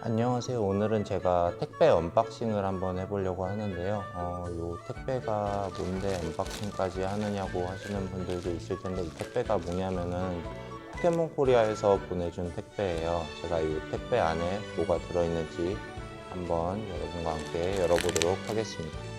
안녕하세요. 오늘은 제가 택배 언박싱을 한번 해보려고 하는데요. 어, 요 택배가 뭔데 언박싱까지 하느냐고 하시는 분들도 있을 텐데 이 택배가 뭐냐면은 포켓몬 코리아에서 보내준 택배예요. 제가 이 택배 안에 뭐가 들어있는지 한번 여러분과 함께 열어보도록 하겠습니다.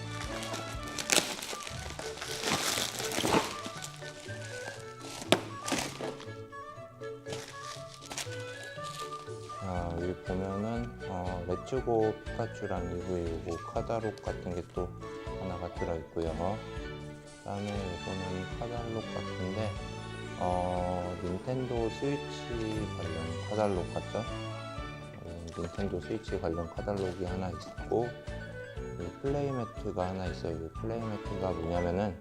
여기 보면은 어, 레츠고 피카츄랑 이후에 요거 카다록 같은 게 또 하나가 들어있고요. 그다음에 이거는 카달록 같은데 어, 닌텐도 스위치 관련 카달록 같죠? 어, 닌텐도 스위치 관련 카달록이 하나 있고 이 플레이매트가 하나 있어요. 이 플레이매트가 뭐냐면은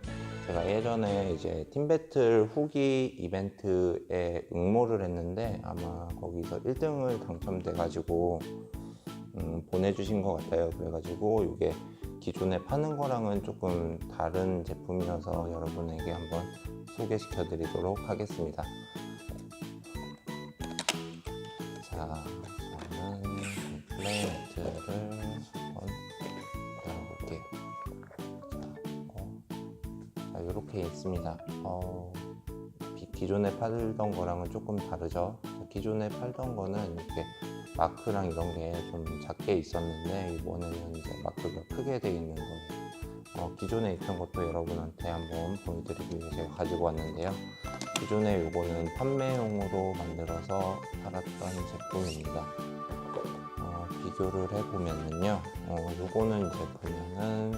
제가 예전에 이제 팀배틀 후기 이벤트에 응모를 했는데 아마 거기서 1등을 당첨돼가지고 음, 보내주신 것 같아요. 그래가지고 이게 기존에 파는 거랑은 조금 다른 제품이어서 여러분에게 한번 소개시켜 드리도록 하겠습니다. 자, 저는 이 플레이매트를 이렇게 있습니다. 어, 기- 기존에 팔던 거랑은 조금 다르죠. 기존에 팔던 거는 이렇게 마크랑 이런 게 좀 작게 있었는데 이번에는 이제 마크가 크게 돼 있는 거예요. 어, 기존에 있던 것도 여러분한테 한번 보여드리기 위해 제가 가지고 왔는데요. 기존에 이거는 판매용으로 만들어서 팔았던 제품입니다. 어, 비교를 해보면은요, 어, 요거는 이제 보면은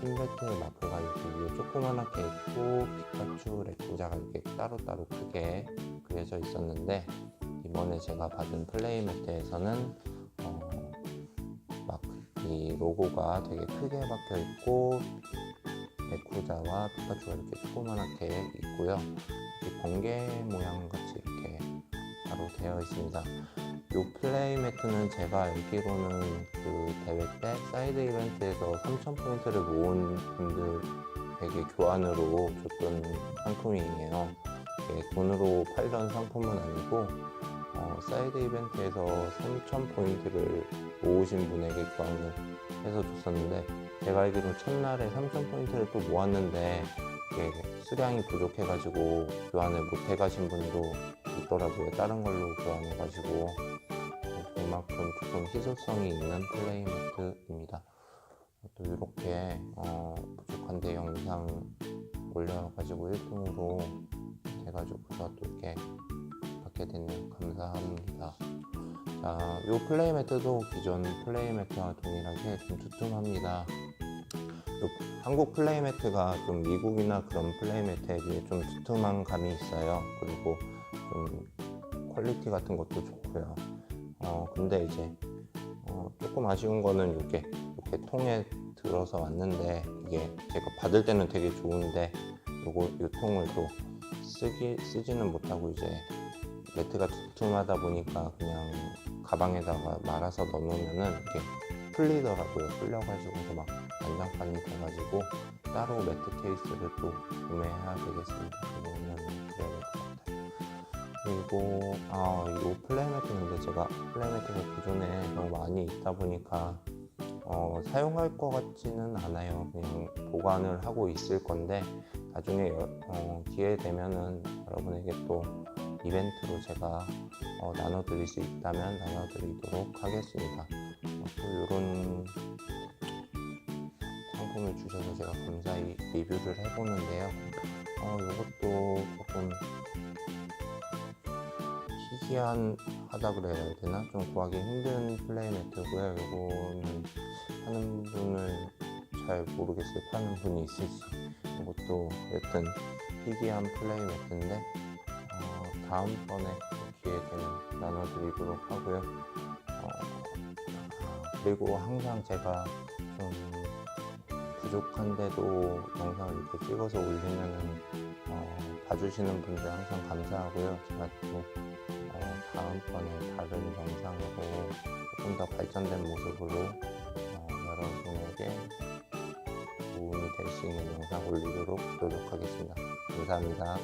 팀배틀 마크가 이렇게 위에 조그만하게 있고 피카츄 레쿠자가 이렇게 따로따로 크게 그려져 있었는데 이번에 제가 받은 플레이매트에서는 어, 마크 이 로고가 되게 크게 박혀 있고 레쿠자와 피카츄가 이렇게 조그만하게 있고요. 이 번개 모양 같이 이렇게 바로 되어 있습니다. 이 플레이 매트는 제가 알기로는 그 대회 때 사이드 이벤트에서 3,000포인트를 모은 분들에게 교환으로 줬던 상품이에요. 이게 돈으로 팔던 상품은 아니고 어, 사이드 이벤트에서 3,000포인트를 모으신 분에게 교환을 해서 줬었는데 제가 알기로 첫날에 3,000포인트를 또 모았는데 이게 수량이 부족해가지고 교환을 못 해가신 분도 있더라고요. 다른 걸로 교환해가지고 어, 그만큼 조금 희소성이 있는 플레이매트입니다. 또 이렇게 어, 부족한데 영상 올려가지고 1등으로 돼가지고 또 이렇게 받게 됐네요. 감사합니다. 자, 이 플레이매트도 기존 플레이매트와 동일하게 좀 두툼합니다. 요 한국 플레이매트가 좀 미국이나 그런 플레이매트에 비해 좀 두툼한 감이 있어요. 그리고 좀 퀄리티 같은 것도 좋고요. 어, 근데 이제 어, 조금 아쉬운 거는 이렇게 이렇게 통에 들어서 왔는데 이게 제가 받을 때는 되게 좋은데 요거 요 통을 또 쓰기 쓰지는 못하고 이제 매트가 두툼하다 보니까 그냥 가방에다가 말아서 넣어놓으면은 이렇게 풀리더라고요. 풀려가지고 막 난장판이 돼가지고 따로 매트 케이스를 또 구매해야 되겠습니다. 것 같아요. 그리고 아, 이 플레이매트인데 제가 플레이매트가 기존에 너무 많이 있다 보니까 어, 사용할 것 같지는 않아요. 그냥 보관을 하고 있을 건데 나중에 여- 어, 기회 되면은 여러분에게 또 이벤트로 제가 어, 나눠드릴 수 있다면 나눠드리도록 하겠습니다. 어, 또 이런 상품을 주셔서 제가 감사히 리뷰를 해보는데요. 어, 이것도 조금 희귀한 하다 그래야 되나? 좀 구하기 힘든 플레이 매트고요. 이거는 하는 분을 잘 모르겠어요. 파는 분이 있을지. 이것도 여튼 희귀한 플레이 매트인데 어, 다음번에 기회 되면 나눠드리도록 하고요. 어, 아, 그리고 항상 제가 좀 부족한데도 영상을 이렇게 찍어서 올리면은 어, 봐주시는 분들 항상 감사하고요. 제가 또 어, 다음번에 다른 영상으로 조금 더 발전된 모습으로 어, 여러분에게 도움이 될 수 있는 영상 올리도록 노력하겠습니다. 감사합니다.